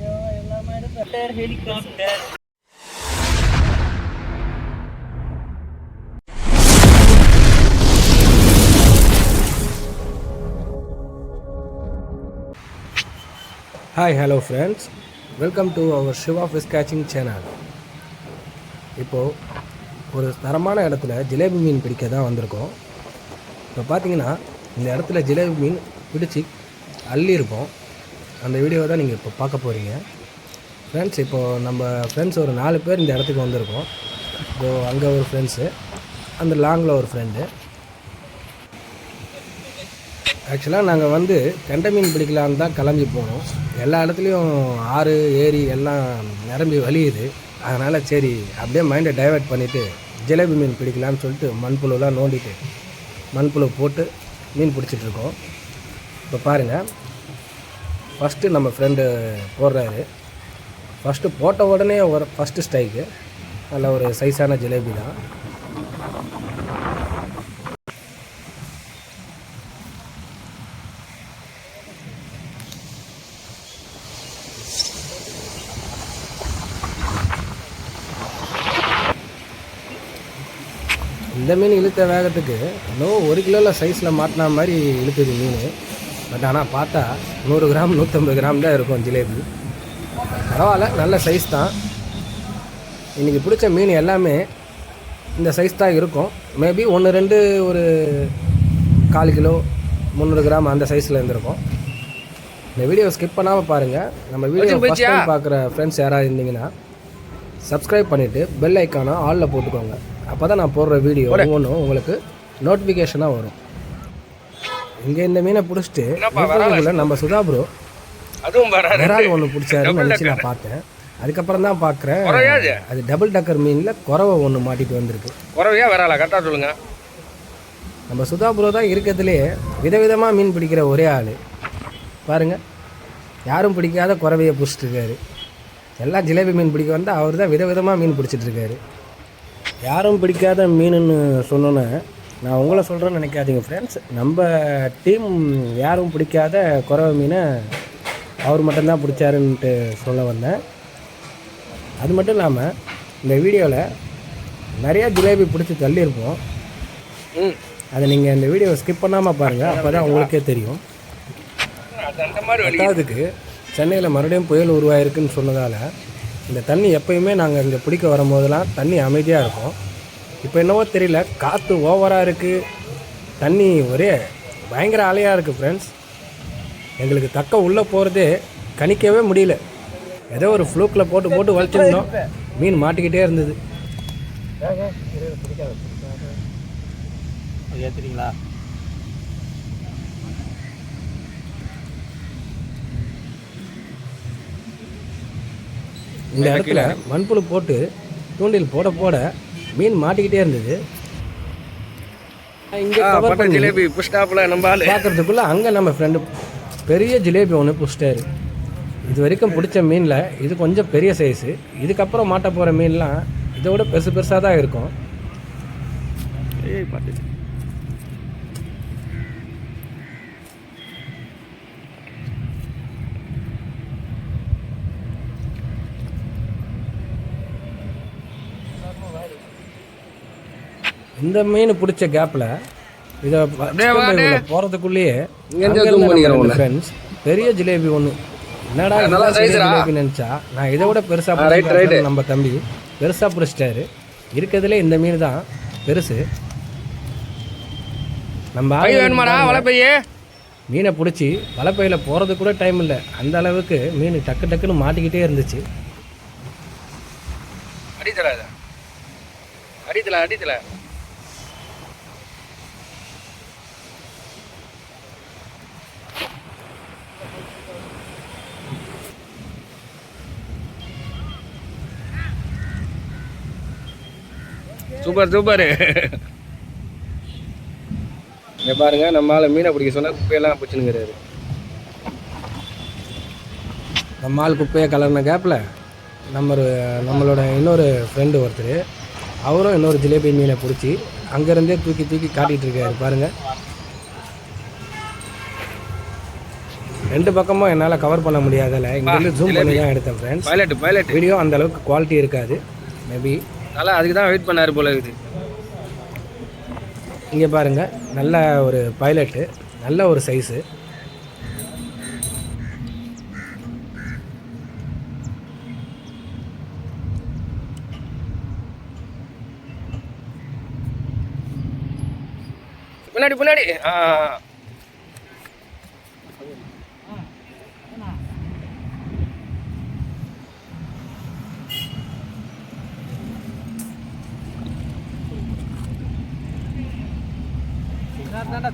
Helicopter helicopter hi hello friends welcome to our Siva fish catching channel இப்போது ஒரு தரமான இடத்துல ஜிலேபி மீன் பிடிக்க தான் வந்திருக்கோம். இப்போ பார்த்தீங்கன்னா இந்த இடத்துல ஜிலேபி மீன் பிடிச்சி அள்ளி அந்த வீடியோவை தான் நீங்கள் இப்போ பார்க்க போகிறீங்க. ஃப்ரெண்ட்ஸ் இப்போது நம்ம ஃப்ரெண்ட்ஸ் ஒரு நாலு பேர் இந்த இடத்துக்கு வந்திருக்கோம். இப்போ அங்கே ஒரு ஃப்ரெண்ட்ஸு அந்த லாங்கில் ஒரு ஃப்ரெண்டு ஆக்சுவலாக நாங்கள் வந்து கெண்டை மீன் பிடிக்கலான்னு தான் கிளம்பி போனோம். எல்லா இடத்துலையும் ஆறு ஏரி எல்லாம் நிரம்பி வலியுது அதனால் சரி அப்படியே மைண்டை டைவர்ட் பண்ணிவிட்டு ஜிலேபி மீன் பிடிக்கலான்னு சொல்லிட்டு மண்புழுலாம் நோண்டிட்டு மண்புழு போட்டு மீன் பிடிச்சிட்ருக்கோம் இப்போ பாருங்கள் ஃபஸ்ட்டு நம்ம ஃப்ரெண்டு போடுறாரு. ஃபஸ்ட்டு போட்ட உடனே ஒரு ஃபஸ்ட்டு ஸ்ட்ரைக்கு நல்ல ஒரு சைஸான ஜிலேபி தான். இந்த மீன் இழுத்த வேகத்துக்கு இன்னும் ஒரு கிலோவில் சைஸில் மாட்டின மாதிரி இழுக்குது மீன். பட் ஆனால் பார்த்தா நூறு கிராம் நூற்றம்பது கிராம் தான் இருக்கும் ஜிலேபி. பரவாயில்ல நல்ல சைஸ் தான். இன்றைக்கி பிடிச்ச மீன் எல்லாமே இந்த சைஸ் தான் இருக்கும். மேபி ஒன்று ரெண்டு ஒரு கால் கிலோ முந்நூறு கிராம் அந்த சைஸில் இருந்திருக்கும். இந்த வீடியோ ஸ்கிப் பண்ணாமல் பாருங்கள் நம்ம வீடியோ ஃபஸ்ட் டைம் பார்க்குற ஃப்ரெண்ட்ஸ் யாராவது இருந்தீங்கன்னா சப்ஸ்கிரைப் பண்ணிவிட்டு பெல் ஐக்கானை ஆலில் போட்டுக்கோங்க. அப்போ தான் நான் போடுற வீடியோ ஒவ்வொன்றும் உங்களுக்கு நோட்டிஃபிகேஷனாக வரும். இங்கே இந்த மீனை பிடிச்சிட்டு நம்ம சுதா ப்ரோ அதுவும் விரால் ஒன்று பிடிச்சாருன்னு நினச்சி நான் பார்த்தேன். அதுக்கப்புறம் தான் பார்க்குறேன். அது டபுள் டக்கர் மீனில் குறவை ஒன்று மாட்டிட்டு வந்திருக்கு. குறவையா வரால கரெக்டாக சொல்லுங்க. நம்ம சுதா ப்ரோ தான் இருக்கிறதுலே விதவிதமாக மீன் பிடிக்கிற ஒரே ஆள். பாருங்கள் யாரும் பிடிக்காத குறவையை பிடிச்சிட்டு இருக்காரு. எல்லாம் ஜிலேபி மீன் பிடிக்க வந்தால் அவர் தான் விதவிதமாக மீன் பிடிச்சிட்டு இருக்காரு. யாரும் பிடிக்காத மீனுன்னு சொன்னோன்னே நான் உங்களை சொல்கிறேன்னு நினைக்காதீங்க ஃப்ரெண்ட்ஸ் நம்ம டீம் யாரும் பிடிக்காத குறவை மீனை அவர் மட்டும்தான் பிடிச்சாருன்ட்டு சொல்ல வந்தேன். அது மட்டும் இல்லாமல் இந்த வீடியோவில் நிறையா ஜிலேபி பிடிச்சி தள்ளியிருப்போம். அதை நீங்கள் இந்த வீடியோவை ஸ்கிப் பண்ணாமல் பாருங்கள் அப்போ தான் உங்களுக்கே தெரியும். பத்தாவதுக்கு சென்னையில் மறுபடியும் புயல் உருவாயிருக்குன்னு சொன்னதால் இந்த தண்ணி எப்பயுமே நாங்கள் இங்கே பிடிக்க வரும்போதெல்லாம் தண்ணி அமைதியாக இருக்கும். இப்போ என்னவோ தெரியல காற்று ஓவராக இருக்குது தண்ணி ஒரே பயங்கர அலையாக இருக்குது ஃப்ரெண்ட்ஸ் எங்களுக்கு தக்க உள்ளே போகிறதே கணிக்கவே முடியல. ஏதோ ஒரு ஃப்ளூக்கில் போட்டு போட்டு வலிச்சிருந்தோம். மீன் மாட்டிக்கிட்டே இருந்தது. ஏற்றுறீங்களா இந்த இடத்துல மண்புழு போட்டு தூண்டில் போட போட மீன் மாட்டிக்கிட்டே இருந்தது. இங்கே கவர் பட்ட பண்ணி. ஜிலேபி புஷ்டாப்பில் நம்ம ஆளு. பார்க்கறதுக்குள்ள அங்கே நம்ம ஃப்ரெண்டு பெரிய ஜிலேபி ஒன்று பிடிச்சிட்டாரு இது வரைக்கும் பிடிச்ச மீனில் இது கொஞ்சம் பெரிய சைஸு இதுக்கப்புறம் மாட்ட போகிற மீன்லாம் இதோட பெருசு பெருசாக தான் இருக்கும். ஏய் பாட்டு இந்த மீன் பிடிச்ச கேப்பில் இதை போகிறதுக்குள்ளேயே. ஃப்ரெண்ட்ஸ் பெரிய ஜிலேபி ஒன்று என்னடா. ஜிலேபி நினச்சா? நான் இதை விட பெருசாக. நம்ம தம்பி பெருசாக பிடிச்சிட்டாரு. இருக்கிறதுலே இந்த மீன் தான் பெருசு. நம்ம மீனை பிடிச்சி வலைப்பையில் போகிறது கூட டைம் இல்லை. அந்த அளவுக்கு மீன் டக்கு டக்குன்னு மாட்டிக்கிட்டே இருந்துச்சு. அடித்தல அடித்தல அடித்தல சூப்பர் சூப்பர். இங்கே பாருங்க நம்ம ஆள் மீனை பிடிக்க சொன்னால் குப்பையெல்லாம் பிடிச்சினுங்கிறாரு நம்ம ஆள் குப்பையை கலர்ன கேப்பில் நம்ம நம்மளோட இன்னொரு ஃப்ரெண்டு ஒருத்தர் அவரும் இன்னொரு ஜிலேபி மீனை பிடிச்சி அங்கேருந்தே தூக்கி தூக்கி காட்டிகிட்டு இருக்காரு பாருங்கள் ரெண்டு பக்கமும் என்னால் கவர் பண்ண முடியாதால. இங்கேருந்து ஜூம் பண்ணி தான் எடுத்தேன் ஃப்ரெண்ட்ஸ் பைலட் பைலட் வீடியோ அந்த அளவுக்கு குவாலிட்டி இருக்காது. மேபி நல்லா அதுக்கு தான் வெயிட் பண்ணாரு போல இருக்குது. இங்கே பாருங்கள் நல்ல ஒரு பைலட்டு நல்ல ஒரு சைஸு பின்னாடி பின்னாடி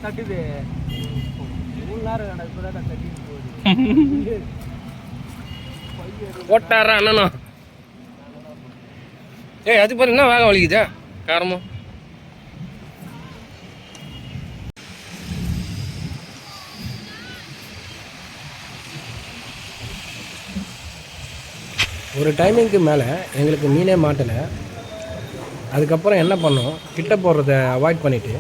தட்டுது மூணு நேரம் வேண்டாம் இப்போ தான் தட்டிட்டு போகுது. போட்டாரா அண்ணனும் ஏய் அது பாரு என்ன வேகம் வலிக்குதா? காரமும் ஒரு டைமிங்க்கு மேலே எங்களுக்கு மீனே மாட்டலை. அதுக்கப்புறம் என்ன பண்ணோம்? கிட்ட போடுறத அவாய்ட் பண்ணிவிட்டு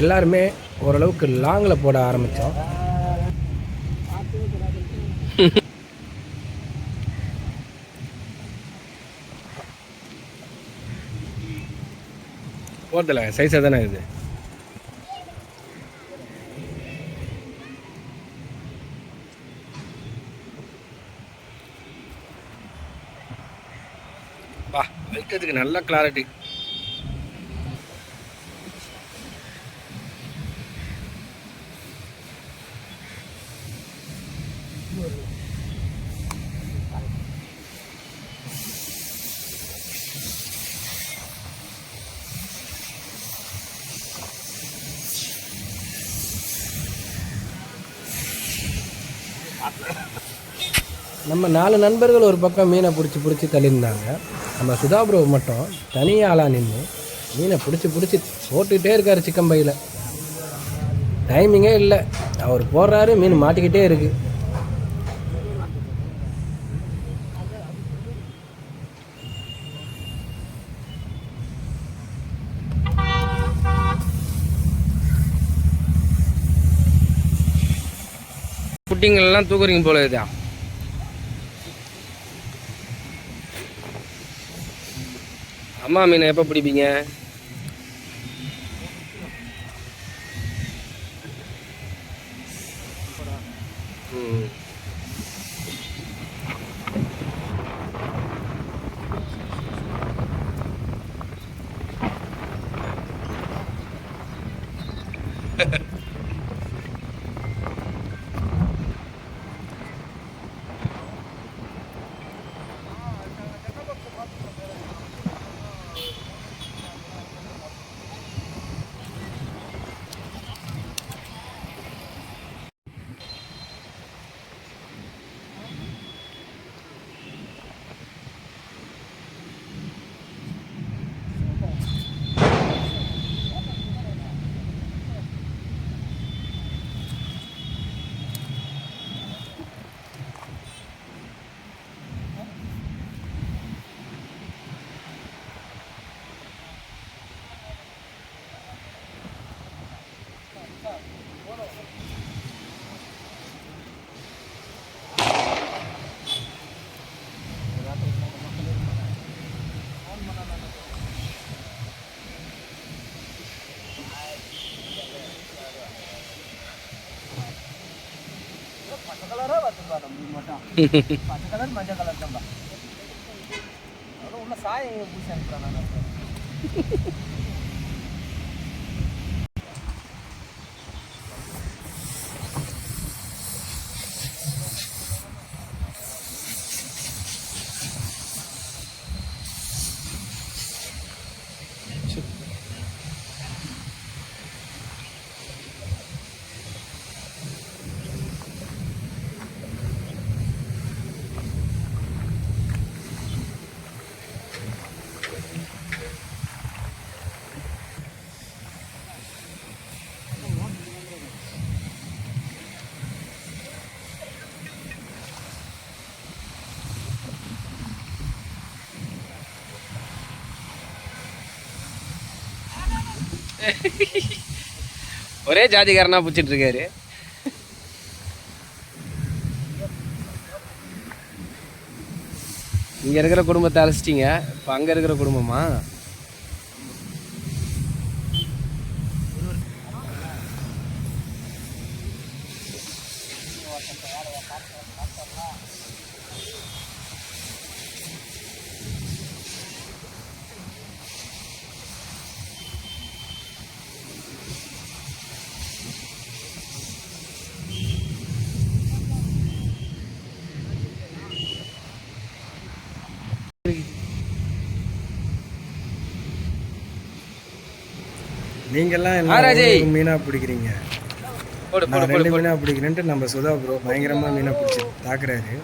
எல்லாருமே ஓரளவுக்கு லாங்கில் போட ஆரம்பித்தோம். போதில்ல சைஸாக தானே இது? வா வைக்கிறதுக்கு நல்ல கிளாரிட்டி நம்ம நாலு நண்பர்கள் ஒரு பக்கம் மீனை பிடிச்சி பிடிச்சி தள்ளியிருந்தாங்க. நம்ம சுதா ப்ரோ மட்டும் தனியாளாக நின்று மீனை பிடிச்சி பிடிச்சி போட்டுக்கிட்டே இருக்கார் சிக்கன் பையில். டைமிங்கே இல்லை. அவர் போடுறாரு மீன் மாட்டிக்கிட்டே இருக்கு. குட்டிங்கள்லாம் தூக்குறீங்க போல இதா அம்மா மீனை எப்போ பிடிப்பீங்க ம் பச்சை பச்சை கலர் மஞ்சள் கலர் தான் உள்ள சாயம் பூசி அனுப்புறேன் நான்? ஒரே ஜாதிகாரனா பிடிச்சிட்டு இருக்காரு. இங்கே இருக்கிற குடும்பத்தை அழைச்சிட்டீங்க. இப்ப அங்க இருக்கிற குடும்பமா? நீங்கெல்லாம் ஒரு மீனா பிடிக்கிறீங்க? போடு போடு நான் ரெண்டு போடு மீனா பிடிக்கிறேன்ட்டு நம்ம சுதா ப்ரோ பயங்கரமா மீனை பிடிச்சி தாக்குறாரு.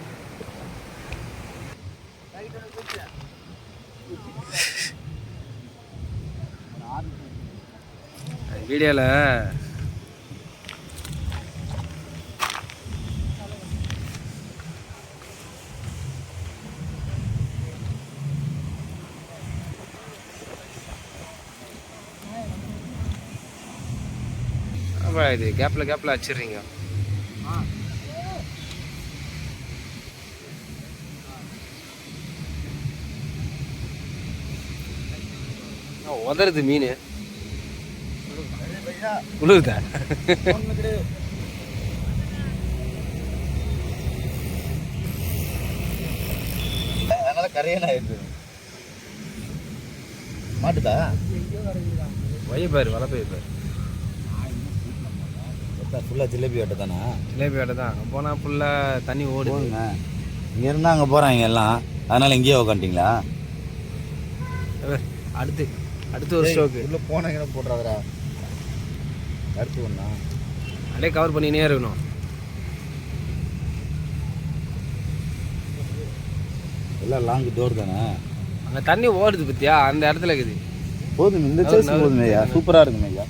வீடியோவில் ஆமாம் இது? கேப்பில் கேப்பில் வச்சிடுறீங்க ஆ, உதறுது மீன்? உழுவுதா அதனால கரையன் ஆயிடுது. மாட்டுதா? வய பாரு வலை போய் பாரு ஃபுல்லாக ஜிலேபி வேட்டை தானே? ஜிலேபி வேட்டை தான். போனால் ஃபுல்லாக தண்ணி ஓடுது. போதுங்க இங்கே இருந்தால் அங்கே போகிறாங்க எல்லாம். அதனால இங்கேயே உக்காண்டிங்களா அடுத்து அடுத்து ஒரு ஸ்டோக்கு உள்ள போனாங்க போட்டுறாதரா அடுத்து ஒன்றா அப்படியே கவர் பண்ணினே இருக்கணும். எல்லாம் லாங் டோர் தானே? அங்கே தண்ணி ஓடுது பத்தியா? அந்த இடத்துல இருக்குது. போதும் இந்த சைஸ். போதுமே ஐயா சூப்பராக இருக்குமே ஐயா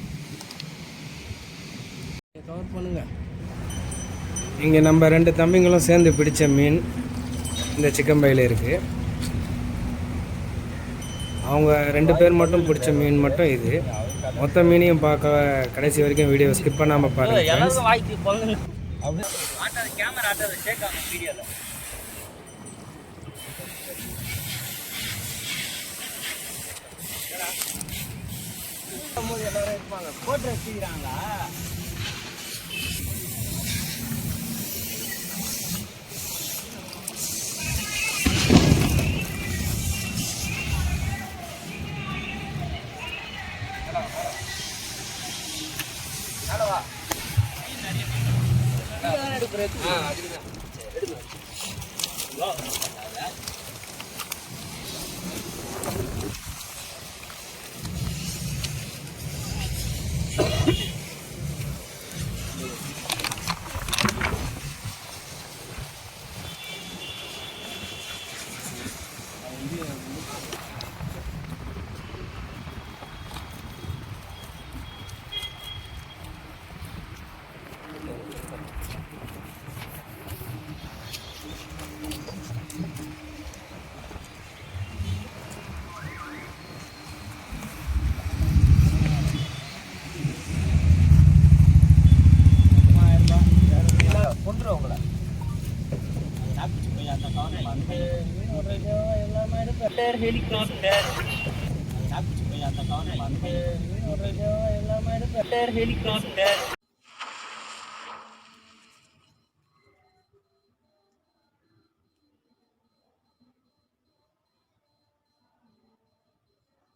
கவர் பண்ணுங்க இங்கே நம்ம ரெண்டு தம்பிங்களும் சேர்ந்து பிடிச்ச மீன் இந்த சிக்கன் பையில் இருக்குது அவங்க ரெண்டு பேர் மட்டும் பிடிச்ச மீன் மட்டும் இது. மொத்த மீனையும் பார்க்க கடைசி வரைக்கும் வீடியோ ஸ்கிப் பண்ணாமல் பாருங்க friends. வாய்க்கு ஹெலிகாப்டர் ஹெலிகாப்டர்